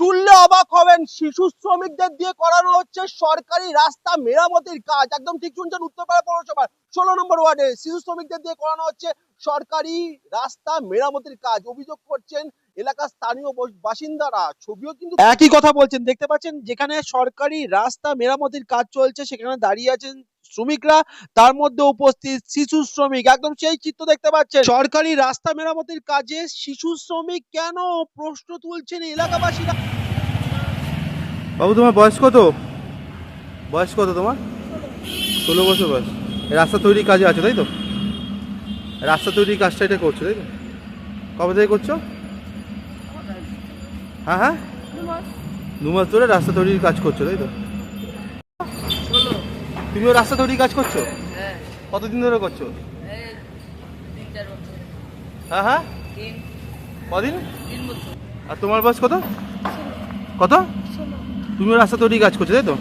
শুনলে অবাক হবেন। শিশু শ্রমিকদের দিয়ে করানো হচ্ছে সরকারি রাস্তা মেরামতির কাজ। একদম ঠিক শুনছেন উত্তরপাড়া পৌরসভার। ষোলো নম্বর ওয়ার্ডে শিশু শ্রমিকদের দিয়ে করানো হচ্ছে সরকারি রাস্তা মেরামতির কাজ। অভিযোগ করছেন এলাকার স্থানীয় বাসিন্দারা। ছবিও কিন্তু একই কথা বলছেন। দেখতে পাচ্ছেন, যেখানে সরকারি রাস্তা মেরামতির কাজ চলছে, সেখানে দাঁড়িয়ে আছেন শ্রমিকরা। তার মধ্যে উপস্থিত শিশু শ্রমিক। একদম সেই চিত্র দেখতে পাচ্ছেন। সরকারি রাস্তা মেরামতির কাজে শিশু শ্রমিক কেন প্রশ্ন তুলছেন এলাকাবাসীরা? বাবু তোমার বয়স কত? বয়স কত তোমার? ষোলো বছর বয়স। রাস্তা তৈরির কাজে আছে তাই তো? রাস্তা তৈরির কাজটা এটা করছ তাই তো? কবে থেকে করছ? হ্যাঁ হ্যাঁ? দু মাস ধরে রাস্তা তৈরির কাজ করছ তাই তো? তুমিও রাস্তা তৈরির কাজ করছ? হ্যাঁ। কতদিন ধরে করছ? হ্যাঁ হ্যাঁ? কদিন? আর তোমার বয়স কত? কত? তুমিও রাস্তা তৈরি কাজ করছ তাই তো?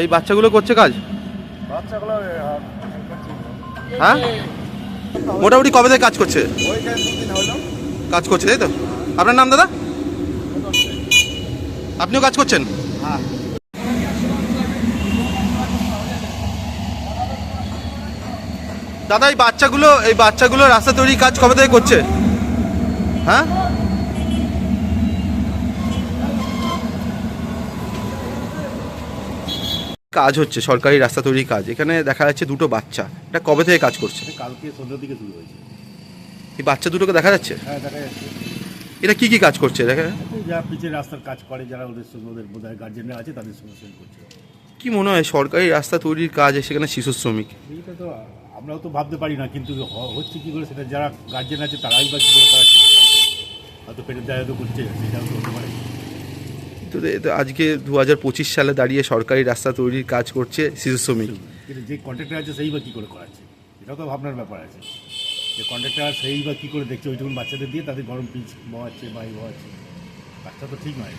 এই বাচ্চাগুলো করছে কাজ? হ্যাঁ? মোটামুটি কবে থেকে কাজ করছে? কাজ করছে তাই তো? আপনার নাম দাদা? আপনিও কাজ করছেন? হ্যাঁ। দাদা এই বাচ্চাগুলো এই বাচ্চাগুলো রাস্তা তৈরি কাজ কবে থেকে করছে? হ্যাঁ? কাজ হচ্ছে সরকারি রাস্তা তৈরির কাজ। এখানে দেখা যাচ্ছে দুটো বাচ্চা। এটা কবে থেকে কাজ করছে? কালকে সন্ধ্যার দিকে শুরু হয়েছে। এই বাচ্চা দুটোকে দেখা যাচ্ছে? হ্যাঁ দেখা যাচ্ছে। এটা কি কি কাজ করছে? দেখা যারা পিচের রাস্তার কাজ করে যারা ওদের সঙ্গে ওদের বোধহয় গার্জেনরা আছে তাদের সঙ্গে সেল করছে। কি মনে হয় সরকারি রাস্তা তৈরির কাজ সেখানে শিশু শ্রমিক? এইটা তো আমরাও তো ভাবতে পারি না কিন্তু হ- হচ্ছে কি করে সেটা যারা গার্জেন আছে তারাই বা কী করে করাচ্ছে হয়তো পেটের দায় তো করছে সেটাও তো হতে পারে। তো আজকে দু হাজার পঁচিশ সালে দাঁড়িয়ে সরকারি রাস্তা তৈরির কাজ করছে শিশু শ্রমিক। যে কন্ট্রাক্টর আছে সেই বা কী করে করাচ্ছে? এটাও তো ভাবনার ব্যাপার আছে। যে কন্ট্রাক্টর সেই বা কী করে দেখছে? ওইটুকুন বাচ্চাদের দিয়ে তাদের গরম পিচ বওয়াচ্ছে বা এই কাজটা তো ঠিক নয়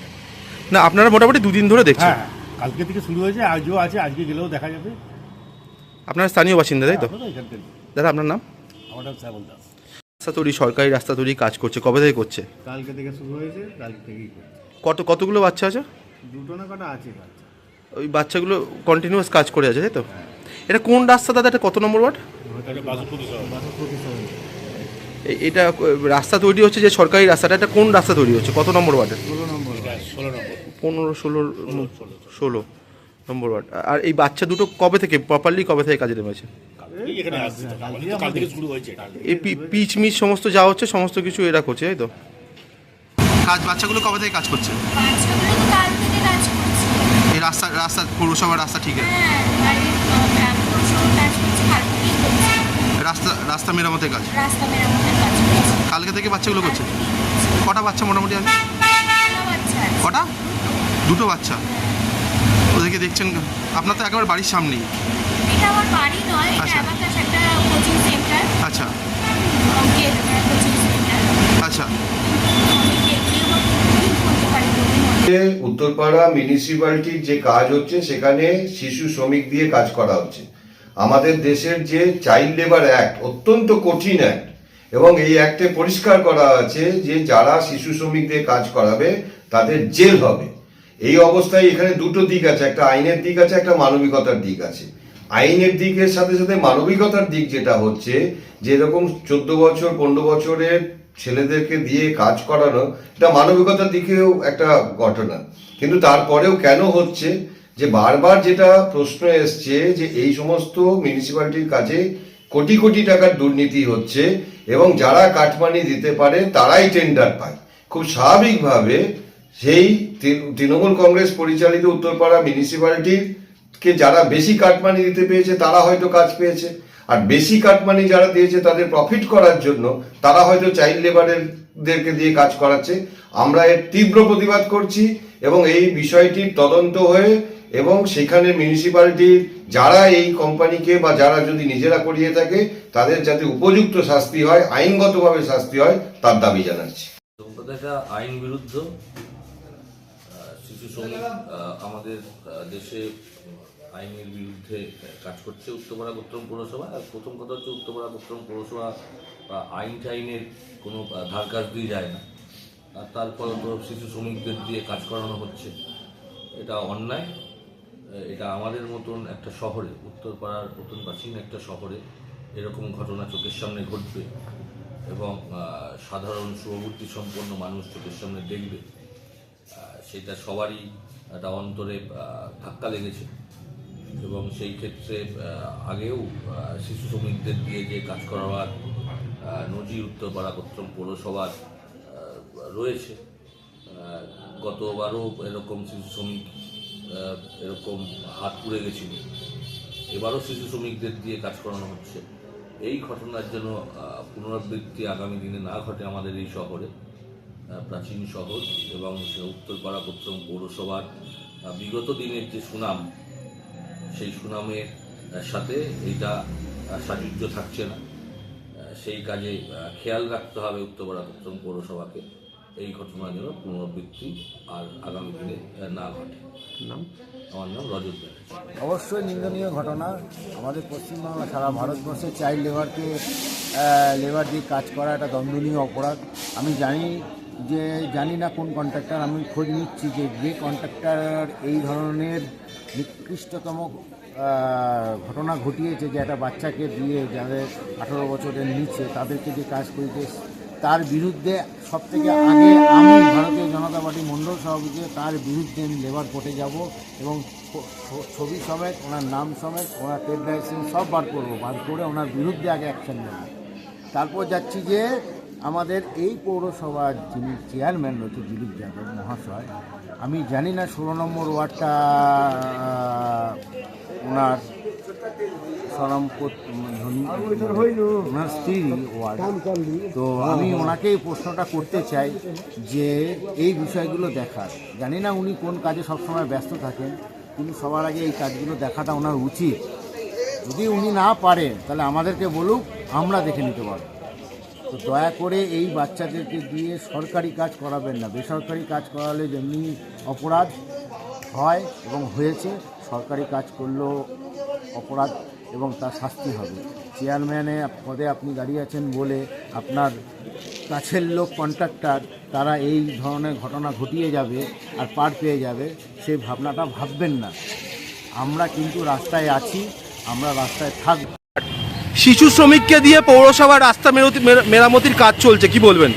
না আপনারা মোটামুটি দুদিন ধরে দেখছেন। হ্যাঁ কালকে থেকে শুরু হয়েছে আজও আছে আজকে গেলেও দেখা যাবে। আপনারা স্থানীয় বাসিন্দা তাই তো? তো দাদা আপনার নাম? আমার নাম শ্যামল দাস। রাস্তা তৈরি সরকারি রাস্তা তৈরি কাজ করছে কবে থেকে করছে? কালকে থেকে শুরু হয়েছে কালকে থেকেই করছে। কত কতগুলো বাচ্চা আছে? দুটো না কটা আছে বাচ্চা। ওই বাচ্চাগুলো কন্টিনিউয়াস কাজ করে আছে তাই তো? এটা কোন রাস্তা দাদা? এটা কত নম্বর ওয়ার্ড? এটা রাস্তা তৈরি হচ্ছে যে সরকারি রাস্তাটা এটা কোন রাস্তা তৈরি হচ্ছে? কত নম্বর ওয়ার্ডের? ষোলো নম্বর ষোলো নম্বর পনেরো ষোলো ষোলো নম্বর ওয়ার্ড। আর এই বাচ্চা দুটো কবে থেকে প্রপারলি কবে থেকে কাজে নেমেছে? এখানে আসছে। কাল থেকে শুরু হয়েছে এই পিচ মিচ সমস্ত যা হচ্ছে সমস্ত কিছু এরা করছে তাই তো? কাজ বাচ্চাগুলো কবে থেকে কাজ করছে? এই রাস্তা রাস্তা পৌরসভার রাস্তা ঠিক আছে? হ্যাঁ করছে রাস্তা রাস্তা মেরামতের কাজ? কালকে থেকে বাচ্চাগুলো করছে? কটা বাচ্চা মোটামুটি আছে? কটা? দুটো বাচ্চা? ওদেরকে দেখছেন আপনার তো একেবারে বাড়ির সামনেই। আচ্ছা। আচ্ছা অঙ্কের কোচিং সেন্টার আচ্ছা আমি কেউ বলতে পারি বলে মনে হয়। যে উত্তরপাড়া মিউনিসিপ্যালিটির যে কাজ হচ্ছে, সেখানে শিশু শ্রমিক দিয়ে কাজ করা হচ্ছে। আমাদের দেশের যে চাইল্ড লেবার অ্যাক্ট অত্যন্ত কঠিন অ্যাক্ট এবং এই অ্যাক্টে পরিষ্কার করা আছে যে যারা শিশু শ্রমিক দিয়ে কাজ করাবে, তাদের জেল হবে। এই অবস্থায় এখানে দুটো দিক আছে, একটা আইনের দিক আছে, একটা মানবিকতার দিক আছে। আইনের দিকের সাথে সাথে মানবিকতার দিক যেটা হচ্ছে যেরকম চোদ্দ বছর, পনেরো বছরের ছেলেদেরকে দিয়ে কাজ করানো, এটা মানবিকতার দিকেও একটা ঘটনা। কিন্তু তারপরেও কেন হচ্ছে যে বারবার যেটা প্রশ্ন এসছে যে এই সমস্ত মিউনিসিপ্যালিটির কাজে কোটি কোটি টাকার দুর্নীতি হচ্ছে এবং যারা কাঠমানি দিতে পারে তারাই টেন্ডার পায়। খুব স্বাভাবিকভাবে সেই তৃণমূল কংগ্রেস পরিচালিত উত্তরপাড়া মিউনিসিপ্যালিটির কে যারা বেশি কাটমানি দিতে পেয়েছে তারা হয়তো কাজ পেয়েছে। আর বেশি কাটমানি যারা দিয়েছে তাদের প্রফিট করার জন্য তারা হয়তো চাইল্ড লেবারের দেরকে দিয়ে কাজ করাচ্ছে। আমরা এর তীব্র প্রতিবাদ করছি এবং এই বিষয়টির তদন্ত হয়ে এবং সেখানে মিউনিসিপ্যালিটির যারা এই কোম্পানিকে বা যারা যদি নিজেরা করিয়ে থাকে, তাদের যাতে উপযুক্ত শাস্তি হয়, আইনগতভাবে শাস্তি হয়, তার দাবি জানাচ্ছি। আইন বিরুদ্ধ। শিশু শ্রমিক আমাদের দেশে আইনের বিরুদ্ধে কাজ করছে উত্তরপাড়া গোত্রম পৌরসভা। আর প্রথম কথা হচ্ছে উত্তরপাড়া গোত্রম পৌরসভা আইন টাইনের কোনো ধার কাজ দিয়ে যায় না। আর তারপরে তো শিশু শ্রমিকদের দিয়ে কাজ করানো হচ্ছে। এটা অন্যায়। এটা আমাদের মতন একটা শহরে, উত্তরপাড়ার মতন প্রাচীন একটা শহরে এরকম ঘটনা চোখের সামনে ঘটবে এবং সাধারণ শুভবুদ্ধি সম্পন্ন মানুষ চোখের সামনে দেখবে। সেটা সবারই একটা অন্তরে ধাক্কা লেগেছে। এবং সেই ক্ষেত্রে আগেও শিশু শ্রমিকদের দিয়ে যে কাজ করাবার নজির উত্তরপাড়া প্রথম পৌরসভার রয়েছে। গতবারও এরকম শিশু শ্রমিক এরকম হাত পুড়ে গেছিল। এবারও শিশু শ্রমিকদের দিয়ে কাজ করানো হচ্ছে। এই ঘটনার জন্য পুনরাবৃত্তি আগামী দিনে না ঘটে আমাদের এই শহরে প্রাচীন শহর এবং উত্তরপাড়া প্রথম পৌরসভার বিগত দিনের যে সুনাম সেই সুনামের সাথে এইটা সাযুজ্য থাকছে না। সেই কাজে খেয়াল রাখতে হবে উত্তরপাড়া প্রথম পৌরসভাকে। এই ঘটনার যেন পুনরাবৃত্তি আর আগামী দিনে না ঘটে। নাম? আমার নাম রজত অবশ্যই নিন্দনীয় ঘটনা। আমাদের পশ্চিমবাংলা সারা ভারতবর্ষে চাইল্ড লেবারকে লেবার দিয়ে কাজ করা একটা দণ্ডনীয় অপরাধ। আমি জানি যে জানি না কোন কন্ট্রাক্টর আমি খোঁজ নিচ্ছি যে যে কন্ট্রাক্টর এই ধরনের নিকৃষ্টতম ঘটনা ঘটিয়েছে যে একটা বাচ্চাকে দিয়ে যাদের আঠারো বছরের নিচে তাদেরকে যে কাজ করিতে তার বিরুদ্ধে সব থেকে আগে আমি ভারতীয় জনতা পার্টি মণ্ডল সভাপতি তার বিরুদ্ধে আমি লেবার কোর্টে যাব এবং ছবি সমেত, ওনার নাম সমেত, ওনার ট্রেড লাইসেন্স সব বার করব, বার করে ওনার বিরুদ্ধে আগে অ্যাকশন নেব। তারপর যাচ্ছি যে আমাদের এই পৌরসভার যিনি চেয়ারম্যান রয়েছে দিলীপ যাদব মহাশয় আমি জানি না ষোলো নম্বর ওয়ার্ডটা ওনার ওনার স্ত্রী ওয়ার্ড। তো আমি ওনাকে এই প্রশ্নটা করতে চাই যে এই বিষয়গুলো দেখার। জানি না উনি কোন কাজে সবসময় ব্যস্ত থাকেন কিন্তু সবার আগে এই কাজগুলো দেখাটা ওনার উচিত। যদি উনি না পারেন তাহলে আমাদেরকে বলুক আমরা দেখে নিতে পারব। তো দয়া করে এই বাচ্চাদেরকে দিয়ে সরকারি কাজ করাবেন না। বেসরকারি কাজ করালে যেমনি অপরাধ হয় এবং হয়েছে, সরকারি কাজ করলেও অপরাধ এবং তার শাস্তি হবে। চেয়ারম্যানে পদে আপনি দাঁড়িয়ে আছেন বলে আপনার কাছের লোক, কন্ট্রাক্টর, তারা এই ধরনের ঘটনা ঘটিয়ে যাবে আর পার পেয়ে যাবে, সেই ভাবনাটা ভাববেন না। আমরা কিন্তু রাস্তায় আছি, আমরা রাস্তায় থাকব। শিশু শ্রমিককে দিয়ে পৌরসভার রাস্তা মেরতি- মেরামতির কাজ চলছে কি বলবেন?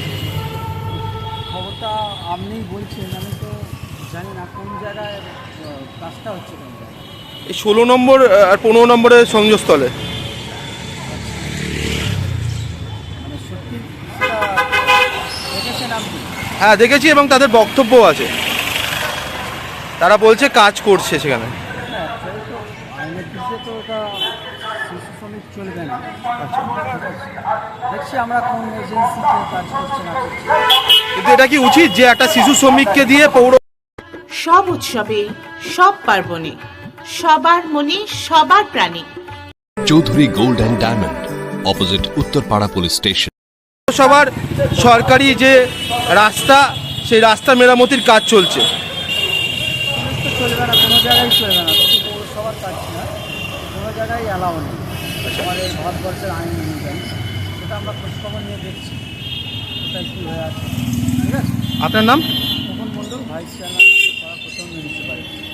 খবরটা আপনি বলছেন আমি তো জানি না কোন জায়গায় কাজটা হচ্ছে এই ষোলো নম্বর আর পনেরো নম্বরের সংযোগস্থলে। মানে হ্যাঁ দেখেছি এবং তাদের বক্তব্য আছে। তারা বলছে কাজ করছে সেখানে। চলবে না। দেখছি আমরা কোন এজেন্সিতে কাজ করছে না কিন্তু এটা কি উচিত যে একটা শিশু শ্রমিককে দিয়ে পৌর সব উৎসবে সব পার্বণে সবার মনে সবার প্রাণী। Chowdhury gold and diamond opposite Uttarpara police station. সবার সরকারি যে রাস্তা সেই রাস্তা মেরামতির কাজ চলছে। চলবে না কোনো জায়গায় চলবে না। পৌরসভার কাজ না কোনো জায়গায় অ্যালাউ নেই। আমাদের ভারতবর্ষের আইন অনুযায়ী। সেটা আমরা খোঁজখবর নিয়ে দেখছি। কোথায় কী হয়ে আছে। ঠিক আছে? আপনার নাম? তখন মণ্ডল ভাইস চেয়ারম্যান প্রথম মিউনিসিপ্যালিটি।